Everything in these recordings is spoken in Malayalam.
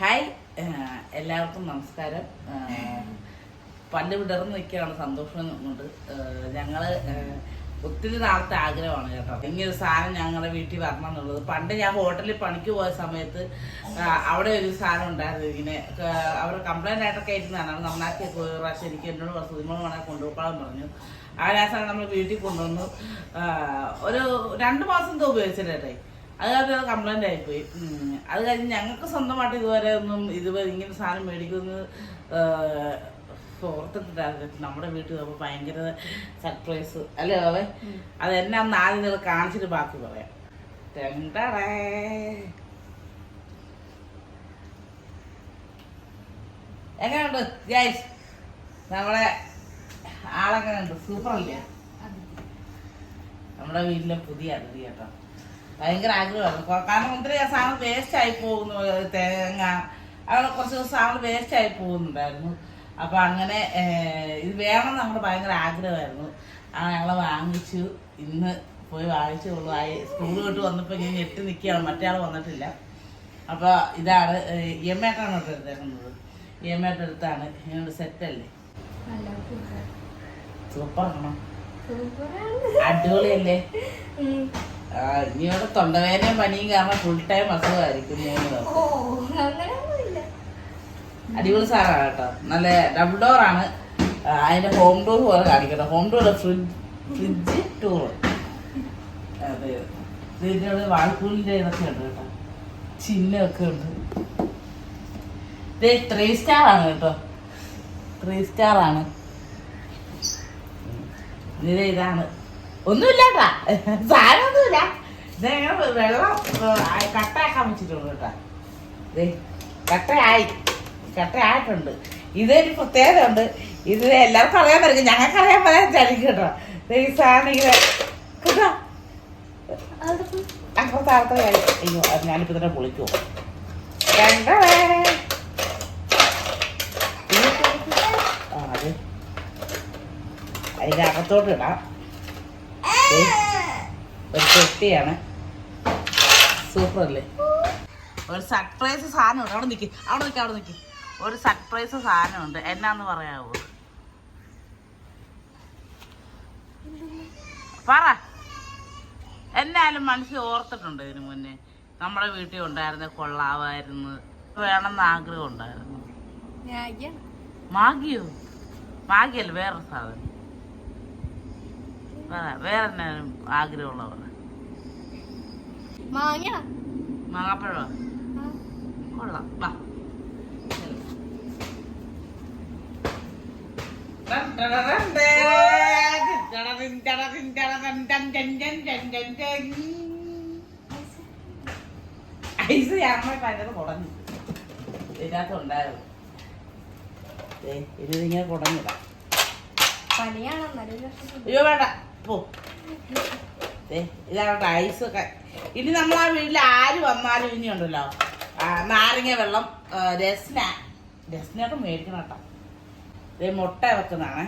ഹായ്. എല്ലാവർക്കും നമസ്കാരം. പല്ല് വിടർന്ന് നിൽക്കുകയാണ് സന്തോഷം കൊണ്ട് ഞങ്ങൾ ഒത്തിരി നാളത്തെ ആഗ്രഹമാണ് കേട്ടോ. ഇങ്ങനൊരു സാധനം ഞങ്ങളുടെ വീട്ടിൽ വരണം എന്നുള്ളത് പണ്ട് ഞാൻ ഹോട്ടലിൽ പണിക്ക് പോയ സമയത്ത് അവിടെ ഒരു സാധനം ഉണ്ടായിരുന്നു ഇങ്ങനെ. അവിടെ കംപ്ലൈന്റ് ആയിട്ടൊക്കെ ഇരുന്നതാണ് നന്നാക്കി ഒരു പ്രാവശ്യം എനിക്ക് എന്നോട് പറഞ്ഞു നിങ്ങൾ വേണേൽ കൊണ്ടുപോകാൻ പറഞ്ഞു. ആ ആ സാധനം നമ്മൾ വീട്ടിൽ കൊണ്ടുവന്നു. ഒരു രണ്ട് മാസം ഉപയോഗിച്ചിട്ടേ അത് കാരണം കംപ്ലൈന്റ് ആയിപ്പോയി. അത് കഴിഞ്ഞ് ഞങ്ങൾക്ക് സ്വന്തമായിട്ട് ഇതുവരെ ഒന്നും ഇതുവരെ ഇങ്ങനെ സാധനം മേടിക്കുന്നത് ഓർത്തിട്ടില്ലായിരുന്നു നമ്മുടെ വീട്ടിൽ പോകുമ്പോൾ ഭയങ്കര സർപ്രൈസ് അല്ലേ അവ അത് എന്നെ അന്ന് ആദ്യം നിങ്ങൾ കാണിച്ചിട്ട് ബാക്കി പറയാം. ടെണ്ടടേ. എങ്ങനെയുണ്ട് ഗൈസ് നമ്മളെ ആളെങ്ങനെയുണ്ട്? സൂപ്പറല്ലേ നമ്മുടെ വീട്ടിലെ പുതിയ അതിഥി കേട്ടോ ഭയങ്കര ആഗ്രഹമാണ് കാരണം ഒത്തിരി സാധനം വേസ്റ്റ് ആയി പോകുന്നു തേങ്ങ. അങ്ങനെ കുറച്ച് ദിവസം സാധനം വേസ്റ്റ് ആയി പോകുന്നുണ്ടായിരുന്നു. അപ്പൊ അങ്ങനെ ഇത് വേണം നമ്മുടെ ഭയങ്കര ആഗ്രഹമായിരുന്നു. ആ ഞങ്ങളെ വാങ്ങിച്ചു. ഇന്ന് പോയി വാങ്ങിച്ചു ആയി സ്കൂൾ വിട്ട് വന്നപ്പോൾ ഞാൻ ഞെട്ടി നിൽക്കുകയാണ്. മറ്റേ വന്നിട്ടില്ല. അപ്പോൾ ഇതാണ് എം ഏട്ടാണ് കേട്ടോ എടുത്തേക്കുന്നത്. എം ഏട്ട എടുത്താണ് ഇങ്ങോട്ട് സെറ്റല്ലേ സൂപ്പറാണ്. അടിപൊളിയല്ലേ? ഉം. ആ, ഇനി ഇവിടെ തൊണ്ടവേദനയും പനിയും കാരണം ഫുൾ ടൈം അസുഖമായിരിക്കും മൂന്ന് ദിവസം അടിപൊളി സാറാണ് കേട്ടോ. നല്ല ഡബിൾ ഡോർ ആണ്. അതിന്റെ ഹോം ടൂർ പോലെ കാണിക്കണം home tour fridge fridge tour അതെ. ഇതിന്റെ വാൾപൂലിന്റെ ഇതൊക്കെ ഉണ്ട് കേട്ടോ. ചിഹ്നമൊക്കെ ഉണ്ട്. ഇത് ത്രീ സ്റ്റാർ ആണ് കേട്ടോ. ത്രീ സ്റ്റാർ ആണ്. ഇത് ഇതാണ്. ഒന്നുമില്ലാട്ടാ. സാരമൊന്നുമില്ല. ഇതെങ്ങനെ വെള്ളം കട്ടയാക്കാൻ വെച്ചിട്ടുണ്ട് കേട്ടാ. കട്ടയായി. കട്ടയായിട്ടുണ്ട്. ഇതൊരു പ്രത്യേകത ഉണ്ട് ഇത് എല്ലാവർക്കും അറിയാൻ പറ്റും. ഞങ്ങൾക്ക് അറിയാൻ പറയാൻ ചലിക്കും കേട്ടോ. ഈ സാധനം ഇങ്ങനെ കേട്ടോ. അടുത്ത കാര്യം അയ്യോ അത് ഞാനിപ്പോ തന്നെ പൊളിക്കുമോ രണ്ടേ. ആ അതെ. അതിന്റെ അകത്തോട്ട് ഇടാം. ഒരു പെട്ടിയാണ്. സൂപ്പർ അല്ലേ ഒരു സർപ്രൈസ് സാധനമുണ്ട്. അവിടെ നിൽക്കി അവിടെ നിൽക്കി അവിടെ നിൽക്കി ഒരു സർപ്രൈസ് സാധനമുണ്ട്. എന്നാന്ന് പറയാവോ? പറ. എന്നാലും മനസ്സിൽ ഓർത്തിട്ടുണ്ട് ഇതിനു മുന്നേ. നമ്മുടെ വീട്ടിൽ ഉണ്ടായിരുന്ന കൊള്ളാവായിരുന്നു. വേണമെന്ന് ആഗ്രഹം ഉണ്ടായിരുന്നു. മാഗിയോ? മാഗിയല്ല വേറെ സാധനം. വേറെ എന്നാലും ആഗ്രഹമുള്ള പറ മാങ്ങയാ. മാങ്ങാപ്പഴമോ? ആ. കൊള്ളാം. വാ. ഐസ് ഞമ്മ ഭയങ്കര കുടഞ്ഞു. ഇതിനകത്ത് ഉണ്ടായിരുന്നു. ദേ, ഇത് ഇങ്ങനെ കുടഞ്ഞിടാം. പനിയാണോ. അയ്യോ വേണ്ട. പോ. ദേ, ഇതാണ് റൈസ് ഒക്കെ. ഇനി നമ്മൾ ആ വീട്ടിൽ ആര് വന്നാലും ഇനി ഉണ്ടല്ലോ. നാരങ്ങ വെള്ളം രസ്ന. രസ്നയൊക്കെ മേടിക്കണം കേട്ടോ. ഇതേ മുട്ട വെക്കുന്നതാണ്.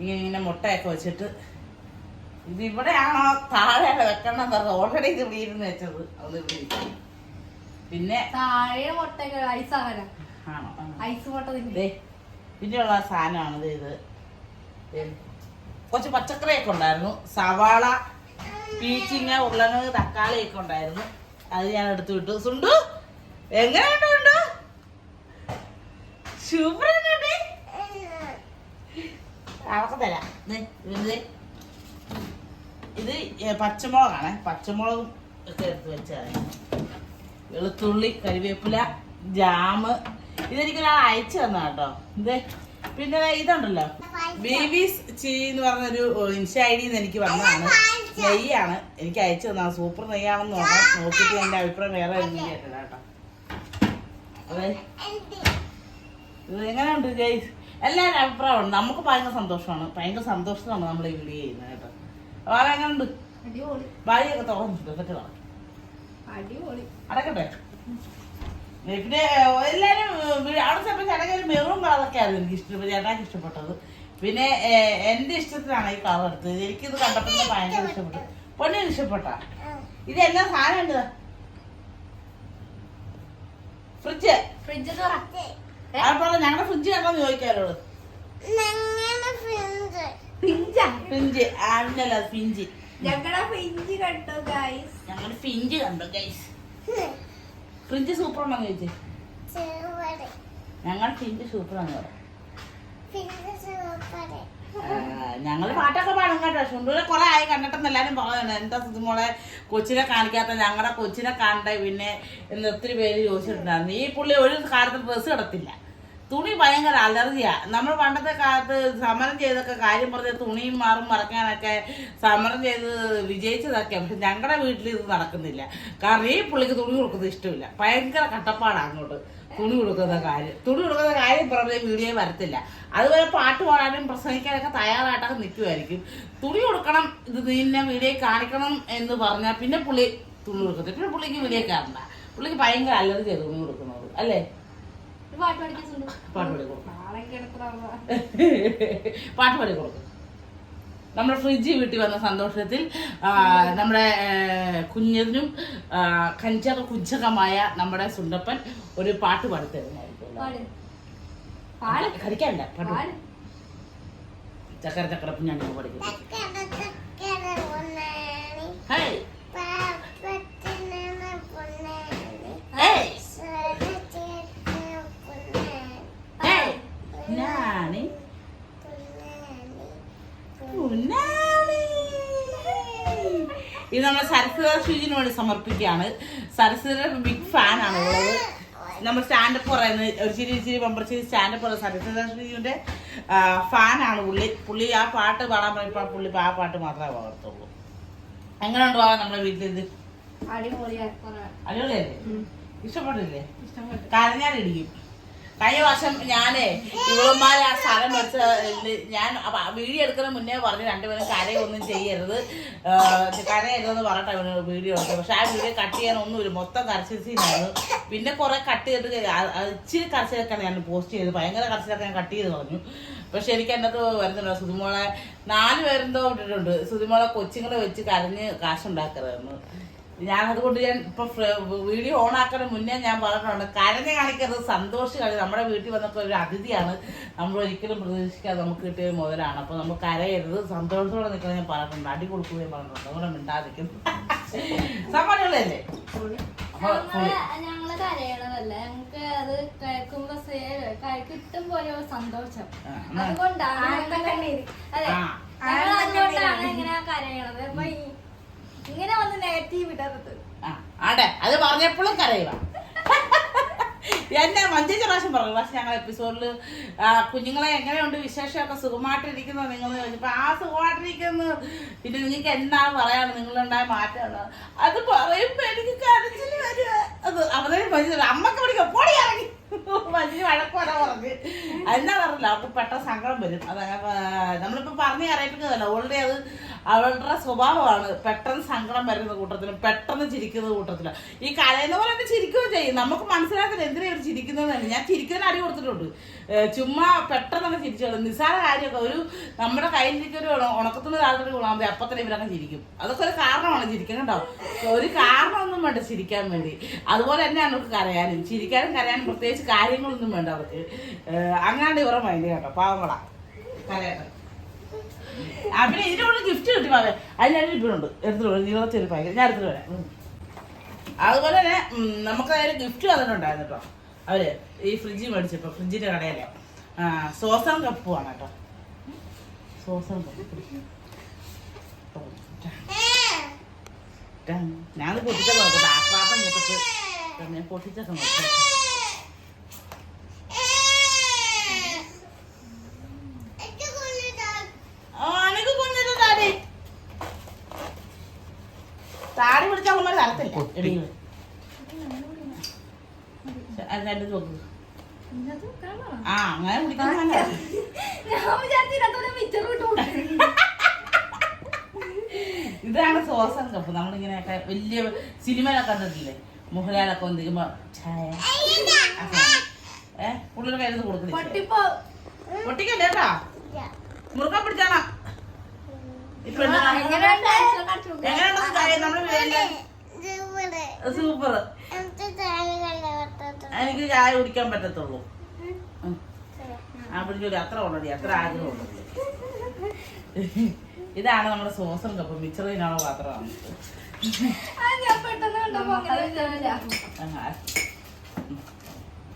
ഇങ്ങനെ ഇങ്ങനെ മുട്ടയൊക്കെ വെച്ചിട്ട് ഇത് ഇവിടെയാണോ താഴെ വെക്കണം ഓൾറെഡി ഇത് വീരുന്ന് വെച്ചത്. അത് ഇവിടെ പിന്നെ താഴെ മുട്ടയൊക്കെ ഐസ് ആകാനാ ആണോ? ഐസ് മുട്ട തിന്നെ ദേ സാധനമാണ് ഇത്. ദേ, കുറച്ച് പച്ചക്കറിയൊക്കെ ഉണ്ടായിരുന്നു. സവാള പീച്ചിങ്ങ ഉരുളക്കിഴങ്ങ് തക്കാളി ഒക്കെ ഉണ്ടായിരുന്നു. അത് ഞാൻ എടുത്തു വിട്ടു. സുണ്ടു എങ്ങനെയുണ്ട് ഇത് പച്ചമുളകാണ്. പച്ചമുളകും ഒക്കെ എടുത്ത് വെച്ചതാണ്. വെളുത്തുള്ളി കരിവേപ്പില ജാമ് ഇതെനിക്കൊരാൾ അയച്ചു തന്ന കേട്ടോ ഇത് പിന്നെ ഇതുണ്ടല്ലോ. ബേബീസ് ചീ എന്ന് പറഞ്ഞൊരു ഇൻസ്റ്റ ഐ ഡിന്ന് എനിക്ക് വന്നതാണ്. നെയ്യാണ്. എനിക്ക് അയച്ചു തന്നാ. സൂപ്പർ നെയ്യാണെന്ന് നോക്കാം നോക്കിയിട്ട് എന്റെ അഭിപ്രായം വേറെ കേട്ടോ. അതെ. ഇത് എങ്ങനെയുണ്ട് ഗൈസ്? എല്ലാവരും അഭിപ്രായമാണ് നമുക്ക് ഭയങ്കര സന്തോഷമാണ്. ഭയങ്കര സന്തോഷത്തിലാണ് നമ്മൾ ഈ വീഡിയോ ചെയ്യുന്നത് കേട്ടോ. വേറെ എങ്ങനെയുണ്ട്? ഭാര്യയൊക്കെ തുറന്നിട്ടുണ്ട്. എന്നിട്ട് അടിപൊളി. അടക്കട്ടെ. പിന്നെ എല്ലാവരും അവിടെ ചെന്നപ്പോ ചേട്ടൻ മെറൂൺ കളറൊക്കെയായിരുന്നു എനിക്ക് ഇഷ്ടപ്പെട്ടത് ചേട്ടാക്ക് ഇഷ്ടപ്പെട്ടത്. പിന്നെ എന്റെ ഇഷ്ടത്തിനാണ് ഈ കളർ എടുത്തത്. എനിക്കിത് കണ്ടപ്പോൾ ഭയങ്കര ഇഷ്ടപ്പെട്ടു. പൊന്നിന് ഇഷ്ടപ്പെട്ട ഇത് എന്താ സാധനം ഉണ്ട് ഫ്രിഡ്ജ്. ഫ്രിഡ്ജ് അതുപോലെ ഞങ്ങളുടെ ഫ്രിഡ്ജ് പിഞ്ചാ ഫിഞ്ച് ആടിനല്ല ഫിഞ്ച് ഞങ്ങളുടെ പിഞ്ച് കണ്ടോ ഗൈസ് ഞങ്ങളുടെ ഫിഞ്ച് കണ്ടോ ഗൈസ് ഫ്രിഡ്ജ് സൂപ്പർ ആണെന്ന് ചോദിച്ചേ. ഞങ്ങളുടെ ഫിഞ്ച് സൂപ്പർ ആണെന്ന് പറയാം ഞങ്ങൾ പാട്ടൊക്കെ പാടും കേട്ടോ. ചുണ്ടൂരെ കുറെ ആയി കണ്ടിട്ടെന്ന് എല്ലാരും പറയുന്നത് എന്താ സുധുമോളെ കൊച്ചിനെ കാണിക്കാത്ത ഞങ്ങളുടെ കൊച്ചിനെ കാണണ്ടേ പിന്നെ എന്ന് ഒത്തിരി പേര് ചോദിച്ചിട്ടുണ്ടായിരുന്നു ഈ പുള്ളി ഒരു കാലത്ത് ഡ്രസ്സ് കിടത്തില്ല തുണി ഭയങ്കര അലർജിയാ. നമ്മൾ പണ്ടത്തെ കാലത്ത് സമരം ചെയ്തൊക്കെ കാര്യം പറഞ്ഞ തുണിയും മാറും മറക്കാനൊക്കെ സമരം ചെയ്ത് വിജയിച്ചതൊക്കെ. പക്ഷെ ഞങ്ങളുടെ വീട്ടിൽ ഇത് നടക്കുന്നില്ല. കാരണം ഈ പുള്ളിക്ക് തുണി കൊടുക്കുന്നത് ഇഷ്ടമില്ല. ഭയങ്കര കട്ടപ്പാടാണ് അങ്ങോട്ട്. തുണി കൊടുക്കുന്ന കാര്യം. തുണി കൊടുക്കുന്ന കാര്യം പറഞ്ഞ വീഡിയോ വരത്തില്ല. അതുപോലെ പാട്ട് പാടാനും പ്രസംഗിക്കാനൊക്കെ തയ്യാറായിട്ടൊക്കെ നിൽക്കുമായിരിക്കും തുണി കൊടുക്കണം ഇത് നിന്നെ വീഡിയോ കാണിക്കണം എന്ന് പറഞ്ഞാൽ പിന്നെ പുള്ളി തുണി കൊടുക്കത്തില്ല പിന്നെ പുള്ളിക്ക് വീഡിയോ കാണണ്ട. പുള്ളിക്ക് ഭയങ്കര അലർജിയാണ് തുണി കൊടുക്കുന്നത് അല്ലേ? പാട്ട് പാടി കൊടുക്കും. പാട്ട് പാടി കൊടുക്കും. നമ്മുടെ ഫ്രിഡ്ജ് വീട്ടിൽ വന്ന സന്തോഷത്തിൽ നമ്മുടെ കുഞ്ഞതിനും കഞ്ചക കുഞ്ചകമായ നമ്മുടെ സുണ്ടപ്പൻ ഒരു പാട്ട് പാടി. തരുന്നതായിരിക്കും പാട്. പാട്. കടിക്കാണ്ട പാട്ട് പാട്. ചക്കര ചക്കര ഞാൻ പഠിക്കും ഇത് നമ്മൾ സരസ്വത ഷീജിന് വേണ്ടി സമർപ്പിക്കുകയാണ്. സരസ്വത ബിഗ് ഫാൻ ആണ് ഉള്ളത്. നമ്മൾ സ്റ്റാൻഡപ്പ് പറയുന്നത് ഒരു ചിരി ചിരി മെമ്പർ ചെയ്ത് സ്റ്റാൻഡപ്പ് പറയുന്നത് സരസ്വത ഷുജിന്റെ ഫാനാണ് പുള്ളി. പുള്ളി ആ പാട്ട് പാടാൻ പറയുമ്പോൾ പുള്ളി ആ പാട്ട് മാത്രമേ പകർത്തുള്ളൂ എങ്ങനെ ഉണ്ടോ നമ്മുടെ വീട്ടിലിത് അടിപൊളിയല്ലേ? ഇഷ്ടപ്പെട്ടില്ലേ? ഇഷ്ടപ്പെട്ടു. കരഞ്ഞാലിടിക്കും കഴിഞ്ഞ വർഷം ഞാനേ ഇവളുമാരെ ആ സ്ഥലം വെച്ച് ഞാൻ വീഡിയോ എടുക്കുന്ന മുന്നേ പറഞ്ഞു രണ്ടുപേരും കരയൊന്നും ചെയ്യരുത്. കരയരുതെന്ന് പറഞ്ഞിട്ട് അവന് വീഡിയോ എടുത്തത്. പക്ഷെ ആ വീഡിയോ കട്ട് ചെയ്യാൻ ഒന്നുമില്ല. മൊത്തം കരച്ചിൽ സീനായിരുന്നു പിന്നെ കുറെ കട്ട് ചെയ്തിട്ട് ഇച്ചിരി കരച്ചിലൊക്കെയാണ് ഞാൻ പോസ്റ്റ് ചെയ്തത്. ഭയങ്കര കരച്ചിലൊക്കെ ഞാൻ കട്ട് ചെയ്ത് പറഞ്ഞു പക്ഷെ എനിക്ക് എന്നത് വരുന്നുണ്ട്. സുതിമോളെ നാല് പേരെന്തോ ഇട്ടിട്ടുണ്ട്. സുതിമോളെ കൊച്ചുങ്ങളെ വെച്ച് കരഞ്ഞ് കാശുണ്ടാക്കരുതെന്ന്. ഞാൻ അതുകൊണ്ട് ഞാൻ ഇപ്പൊ വീഡിയോ ഓൺ ആക്കുന്ന മുന്നേ ഞാൻ പറഞ്ഞിട്ടുണ്ട് കരഞ്ഞ് കാണിക്കരുത് സന്തോഷം കളി നമ്മുടെ വീട്ടിൽ വന്നപ്പോ ഒരു അതിഥിയാണ്. നമ്മൾ ഒരിക്കലും പ്രതീക്ഷിക്കാതെ നമുക്ക് കിട്ടിയ മുതലാണ് അപ്പൊ നമ്മൾ കരയരുത് സന്തോഷത്തോടെ നിൽക്കുന്നത് ഞാൻ പറഞ്ഞിട്ടുണ്ട് അടി കൊടുക്കുകയും പറഞ്ഞിട്ടുണ്ട്. അതുകൊണ്ട് മിണ്ടാതിരിക്കുന്നു. സമ്മാനങ്ങളല്ലേ അപ്പൊ ഞങ്ങൾ കരയണതല്ല? ഞങ്ങക്ക് അത് കഴിക്കുമ്പോ സേ- പോലെ സന്തോഷം. അതുകൊണ്ടാണ് അതെ ഞങ്ങൾ അതുകൊണ്ടാണ് ഇങ്ങനെ കരയണത്. അപ്പൊ ഇങ്ങനെ വന്ന് നെഗറ്റീവ് ഇടരുത്. ആ, ആടെ അത് പറഞ്ഞപ്പോഴും കരയുക എന്നെ മഞ്ചേച്ച പ്രാവശ്യം പറഞ്ഞു പക്ഷെ ഞങ്ങൾ എപ്പിസോഡിൽ കുഞ്ഞുങ്ങളെ എങ്ങനെയുണ്ട് വിശേഷമൊക്കെ സുഖമായിട്ടിരിക്കുന്നു നിങ്ങൾ ചോദിച്ചപ്പോൾ ആ സുഖമായിട്ടിരിക്കുന്നു. പിന്നെ നിങ്ങൾക്ക് എന്താണ് പറയാനുള്ളത്? നിങ്ങളുണ്ടായ മാറ്റമാണ് അത് പറയുമ്പോൾ എനിക്ക് കരച്ചിൽ വരിക. അത് അവരെ മനുഷ്യർ അമ്മയ്ക്ക് പിടിക്കും പൊടി ഇറങ്ങി. മനുഷ്യന് വഴക്കോടെ പറഞ്ഞ്. എന്നാ പറഞ്ഞില്ല അവർക്ക് പെട്ടെന്ന് സങ്കടം വരും. അത് നമ്മളിപ്പോൾ പറഞ്ഞ് അറിയിപ്പിക്കുന്നതല്ല ഓൾറെഡി അത് അവളുടെ സ്വഭാവമാണ് പെട്ടെന്ന് സങ്കടം വരുന്ന കൂട്ടത്തിലും പെട്ടെന്ന് ചിരിക്കുന്ന കൂട്ടത്തിലും. ഈ കരയുന്ന പോലെ തന്നെ ചിരിക്കുകയും ചെയ്യും. നമുക്ക് മനസ്സിലാക്കുന്നത് എന്തിനാ ഇവർ ചിരിക്കുന്നതെന്ന് ഞാൻ ചിരിക്കുന്നതിന് അടി കൊടുത്തിട്ടുണ്ട്. ചുമ്മാ പെട്ടെന്ന് തന്നെ ചിരിച്ചു കളയും. നിസ്സാര കാര്യമൊക്കെ ഒരു നമ്മുടെ കയ്യിലിരിക്കുന്ന ഒരു ഉണ- ഉണക്കത്തുന്ന ഒരാളുടെ ഗുണം അപ്പം തന്നെ ഇവരങ്ങ് ചിരിക്കും. അതൊക്കെ ഒരു കാരണമാണ് ചിരിക്കാൻ കേട്ടോ ഒരു കാരണമൊന്നും വേണ്ട ചിരിക്കാൻ വേണ്ടി. അതുപോലെ തന്നെയാണ് അവർക്ക് കരയാനും. ചിരിക്കാനും കരയാനും പ്രത്യേകിച്ച് കാര്യങ്ങളൊന്നും വേണ്ട അവർക്ക് അങ്ങാണ്ട് ഇവരുടെ മൈൻഡ് കേട്ടോ. പാവങ്ങളാ. കരയാട്ടോ ഇതിനുള്ള ഗിഫ്റ്റ് കിട്ടി പാവേ അതിനൊരു ഇപ്പിടുണ്ട് എടുത്തിട്ട് നീളത്തിൽ പാക്കറ്റ്. ഞാൻ എടുത്തിട്ട് വരാം. അതുപോലെ തന്നെ നമുക്ക് അതിൽ ഗിഫ്റ്റ് തന്നിട്ടുണ്ടായിരുന്നു കേട്ടോ. അവർ ഈ ഫ്രിഡ്ജ് മേടിച്ചപ്പോ ഫ്രിഡ്ജിന്റെ കടയിലെ. സോസം കപ്പുമാണ് കേട്ടോ. സോസം കപ്പ് ഞാൻ പൊട്ടിച്ചൊക്കെ നോക്കട്ടെ ആക്രാത്തം കേട്ടിട്ട് ഞാൻ പൊട്ടിച്ചൊക്കെ നോക്കാം കാണാം. ആ അങ്ങനെ. ഇതാണ് സോസൻ കപ്പ്. നമ്മളിങ്ങനെയൊക്കെ വലിയ സിനിമയിലൊക്കെ കണ്ടിട്ടില്ലേ? മോഹൻലാലൊക്കെ വന്നിരിക്കുമ്പോ ചായ. ഏ പുള്ളിയുടെ കയ്യിൽ കൊടുക്കുന്നില്ല പൊട്ടിക്കല്ലേ കേട്ടാ മുറുക്കാൻ പിടിച്ചാണോ? ഇപ്പൊ എങ്ങനെയുണ്ട്? നമ്മൾ സൂപ്പർ. എനിക്ക് ചായ കുടിക്കാൻ പറ്റത്തുള്ളൂ. ആ പിടിച്ചോടി അത്ര ഉള്ളടി അത്ര ആഗ്രഹമുള്ളൂ ഇതാണ് നമ്മുടെ സോസും കപ്പ മിച്ചറിനാണ് പാത്രമാണ്? ആ, ഞാൻ പെട്ടെന്ന് കണ്ടപ്പോ അങ്ങനെ വിചാരിച്ചാ.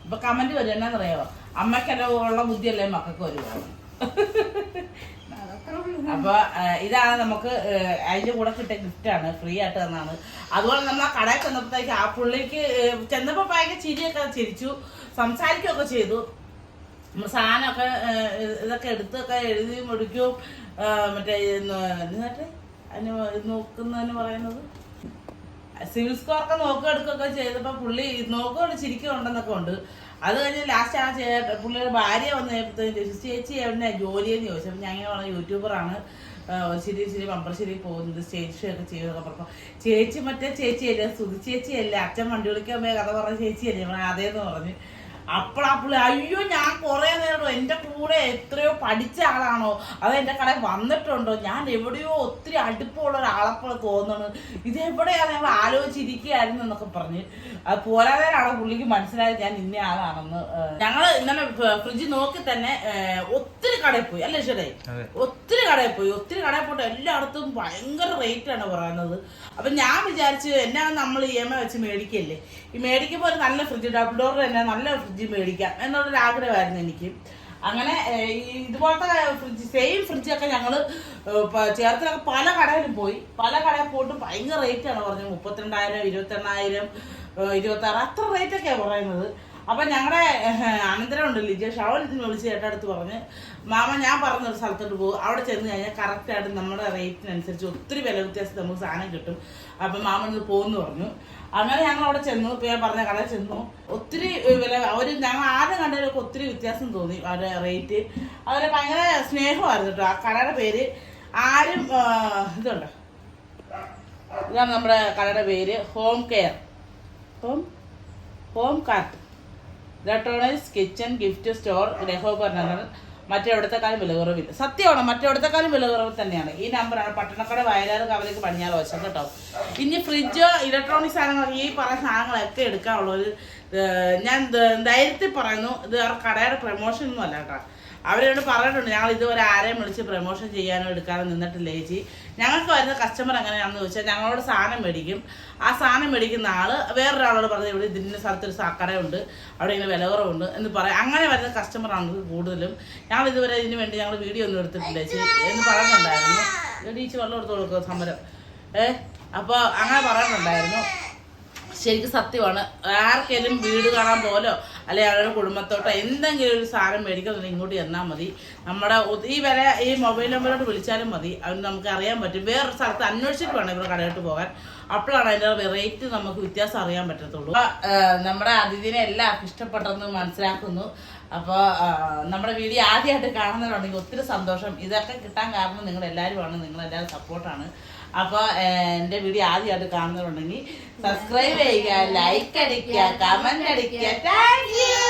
ഇപ്പൊ കമന്റ് വരും എന്നാന്നറിയാവോ? അമ്മയ്ക്കെല്ലാം ഉള്ള ബുദ്ധിയല്ലേ മക്കൾക്ക് ഉള്ളു. അപ്പൊ ഇതാണ് നമുക്ക് അതിന്റെ കൂടെ കിട്ടിയ ഗിഫ്റ്റ് ആണ്. ഫ്രീ ആയിട്ട് തന്നാണ്. അതുപോലെ നമ്മൾ ആ കടയിൽ ചെന്നപ്പോഴത്തേക്ക് ആ പുള്ളിക്ക് ചെന്നപ്പോ ഭയങ്കര ചിരിയൊക്കെ ചിരിച്ചു. സംസാരിക്കുകയൊക്കെ ചെയ്തു. സാധനമൊക്കെ ഇതൊക്കെ എടുത്തൊക്കെ എഴുതി മുടിക്കും. മറ്റേ എന്നിട്ട് അതിന് നോക്കുന്നതിന് പറയുന്നത്? സിവിൽ സ്കോർ ഒക്കെ നോക്കുകയെടുക്കുകയൊക്കെ ചെയ്തപ്പോ പുള്ളി നോക്കുകയാണ് ചിരിക്കുന്നുണ്ടെന്നൊക്കെ ഉണ്ട്. അത് കഴിഞ്ഞ് ലാസ്റ്റ് ആ ചേ പുള്ളിയുടെ ഭാര്യ വന്ന് ചേച്ചി എവിടെ ജോലിയെന്ന് ചോദിച്ചു. അപ്പം ഞാൻ ഇങ്ങനെ യൂട്യൂബറാണ് ശരി ശരി പമ്പറശ്ശേരി പോകുന്നത് സ്റ്റേജ് ഷോ ഒക്കെ ചെയ്യുന്നതൊക്കെ പറഞ്ഞപ്പോൾ ചേച്ചി മറ്റേ ചേച്ചിയല്ലേ സുധി ചേച്ചിയല്ലേ അച്ഛൻ വണ്ടി വിളിക്കാൻ പോയ കഥ പറഞ്ഞ ചേച്ചിയല്ലേ? അതേന്ന് പറഞ്ഞ്. അപ്പോഴാ പുള്ളി അയ്യോ ഞാൻ കുറെ നേരം എന്റെ കൂടെ എത്രയോ പഠിച്ച ആളാണോ? അത് എന്റെ കടയിൽ വന്നിട്ടുണ്ടോ? ഞാൻ എവിടെയോ ഒത്തിരി അടുപ്പമുള്ള ഒരാളെപ്പോലെ തോന്നുന്നു. ഇതെവിടെയാണ് ഞങ്ങൾ ആലോചിച്ചിരിക്കുകയായിരുന്നു എന്നൊക്കെ പറഞ്ഞ്. അത് പോരാതെയാണ് പുള്ളിക്ക് മനസ്സിലായത്? ഞാൻ ഇന്ന ആളാണെന്ന് ഞങ്ങൾ ഇന്നലെ ഫ്രിഡ്ജ് നോക്കി തന്നെ ഒത്തിരി കടയിൽ പോയി. അല്ലേ ശരി ഒത്തിരി കടയിൽ പോയി. ഒത്തിരി കടയിൽ പോയിട്ട് എല്ലായിടത്തും ഭയങ്കര റേറ്റ് ആണ് പറയുന്നത്. അപ്പൊ ഞാൻ വിചാരിച്ചു എന്നാ നമ്മൾ ഇ എം ഐ വെച്ച് മേടിക്കല്ലേ? ഈ മേടിക്കുമ്പോൾ ഒരു നല്ല ഫ്രിഡ്ജ് ഡബിൾ ഡോർ തന്നെ നല്ല ഫ്രിഡ്ജ് മേടിക്കാം എന്നുള്ളൊരു ആഗ്രഹമായിരുന്നു എനിക്ക്. അങ്ങനെ ഈ ഇതുപോലത്തെ ഫ്രിഡ്ജ് സെയിം ഫ്രിഡ്ജൊക്കെ ഞങ്ങൾ ചേർത്തിലൊക്കെ പല കടയിലും പോയി. പല കടയിൽ പോയിട്ട് ഭയങ്കര റേറ്റാണ് പറഞ്ഞത്. മുപ്പത്തിരണ്ടായിരം ഇരുപത്തെണ്ണായിരം ഇരുപത്തി ആറ് അത്ര റേറ്റൊക്കെയാണ് പറയുന്നത്. അപ്പൊ ഞങ്ങളുടെ അനന്തരം ഉണ്ട് ലിജേഷ് അവൻ വിളിച്ച് ചേട്ടടുത്ത് പറഞ്ഞ് മാമ ഞാൻ പറഞ്ഞ ഒരു സ്ഥലത്തോട്ട് പോകും. അവിടെ ചെന്ന് കഴിഞ്ഞാൽ കറക്റ്റ് ആയിട്ട് നമ്മുടെ റേറ്റിനനുസരിച്ച് ഒത്തിരി വില വ്യത്യാസം നമുക്ക് സാധനം കിട്ടും. അപ്പൊ മാമ ഇന്ന് പോകുന്നു പറഞ്ഞു. അങ്ങനെ ഞങ്ങൾ അവിടെ ചെന്നു. ഇപ്പൊ ഞാൻ പറഞ്ഞ കടയിൽ ചെന്നു. ഒത്തിരി വില അവർ ഞങ്ങൾ ആദ്യം കണ്ടതിലൊക്കെ ഒത്തിരി വ്യത്യാസം തോന്നി അവരുടെ റേറ്റ് അവരെ ഭയങ്കര സ്നേഹമായിരുന്നു കേട്ടോ. ആ കടയുടെ പേര് ആരും ഇതുണ്ട്? ഇതാണ് നമ്മുടെ കടയുടെ പേര്. Home care. Home? Home cart. Electronics kitchen gift store ഗ്രഹോപകരണങ്ങൾ മറ്റെവിടത്തെക്കാളും വില കുറവില്ല സത്യമാണ് മറ്റെവിടത്തെക്കാളും വില കുറവ് തന്നെയാണ്. ഈ നമ്പറാണ് പട്ടണക്കട വയലാർ കവലേക്ക് പടിഞ്ഞാറ് വശം കേട്ടോ. ഇനി ഫ്രിഡ്ജ് ഇലക്ട്രോണിക് സാധനങ്ങൾ ഈ പറഞ്ഞ സാധനങ്ങളൊക്കെ എടുക്കാനുള്ള ഒരു ഞാൻ ധൈര്യത്തിൽ പറയുന്നു ഇത് അവരുടെ കടയുടെ പ്രൊമോഷൻ ഒന്നും അല്ല കേട്ടോ. അവരോട് പറഞ്ഞിട്ടുണ്ട് ഞങ്ങൾ ഇതുവരെ ആരെയും വിളിച്ച് പ്രൊമോഷൻ ചെയ്യാനോ എടുക്കാനോ നിന്നിട്ടില്ല ചേച്ചി. ഞങ്ങൾക്ക് വരുന്ന കസ്റ്റമർ എങ്ങനെയാണെന്ന് ചോദിച്ചാൽ ഞങ്ങളോട് സാധനം മേടിക്കും. ആ സാധനം മേടിക്കുന്ന ആൾ വേറൊരാളോട് പറഞ്ഞ് ഇവിടെ ഇതിന്റെ സ്ഥലത്തൊരു കടയുണ്ട് അവിടെ ഇങ്ങനെ വില കുറവുണ്ട് എന്ന് പറയാം. അങ്ങനെ വരുന്ന കസ്റ്റമറാണ് കൂടുതലും. ഞങ്ങൾ ഇതുവരെ ഇതിന് വേണ്ടി ഞങ്ങൾ വീഡിയോ ഒന്നും എടുത്തിട്ടില്ല ചേച്ചി എന്ന് പറഞ്ഞിട്ടുണ്ടായിരുന്നു. ഇടീച്ച് വെള്ളം എടുത്ത് കൊടുക്കുക സമരം. ഏ അപ്പോൾ അങ്ങനെ പറഞ്ഞിട്ടുണ്ടായിരുന്നു. ശരിക്കും സത്യമാണ്. ആർക്കെങ്കിലും വീട് കാണാൻ പോലോ അല്ലെ അയാളുടെ കുടുംബത്തോട്ടോ എന്തെങ്കിലും ഒരു സാധനം മേടിക്കുന്നുണ്ടെങ്കിൽ ഇങ്ങോട്ട് ചെന്നാൽ മതി. നമ്മുടെ ഈ വില ഈ മൊബൈൽ നമ്പറിലോട്ട് വിളിച്ചാലും മതി. അത് നമുക്ക് അറിയാൻ പറ്റും. വേറൊരു സ്ഥലത്ത് അന്വേഷിച്ചിട്ട് വേണം ഇവിടെ കടയിലോട്ട് പോകാൻ. അപ്പോഴാണ് അതിന്റെ വെറൈറ്റി നമുക്ക് വ്യത്യാസം അറിയാൻ പറ്റത്തുള്ളൂ. നമ്മുടെ അതിഥിനെ എല്ലാം ഇഷ്ടപ്പെട്ടെന്ന് മനസ്സിലാക്കുന്നു. അപ്പോൾ നമ്മുടെ വീഡിയോ ആദ്യമായിട്ട് കാണുന്നവരുണ്ടെങ്കിൽ ഒത്തിരി സന്തോഷം. ഇതൊക്കെ കിട്ടാൻ കാരണം ആണ് നിങ്ങളെല്ലാവരും സപ്പോർട്ടാണ് അപ്പോൾ എന്റെ വീഡിയോ ആദ്യമായിട്ട് കാണുന്നവരുണ്ടെങ്കിൽ സബ്സ്ക്രൈബ് ചെയ്യുക ലൈക്ക് അടിക്കുക കമന്റ് അടിക്കുക. Thank you